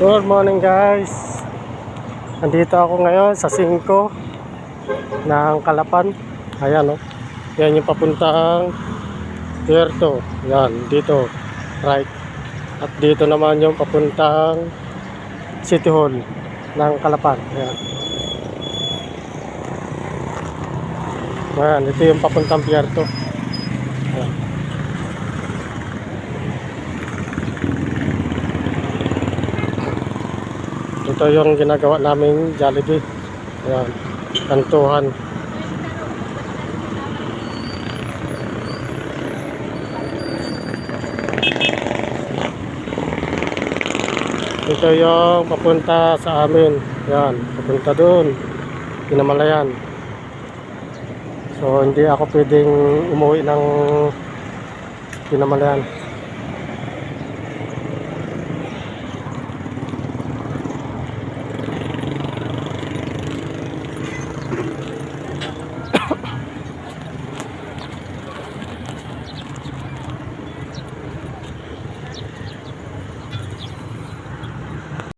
Good morning guys. Nandito ako ngayon sa 5 ng Kalapan. Ayan oh. Yan yung papuntang Puerto. Yan, dito. Right. At dito naman yung papuntang City Hall ng Kalapan. Ayan. Ayan, ito yung papuntang Puerto. Ayan. Ito yung ginagawa naming Jollibee. Ayan, kantuhan. Ito yung papunta sa amin. Yan, papunta doon. Pinamalayan. So, hindi ako pwedeng umuwi ng Pinamalayan.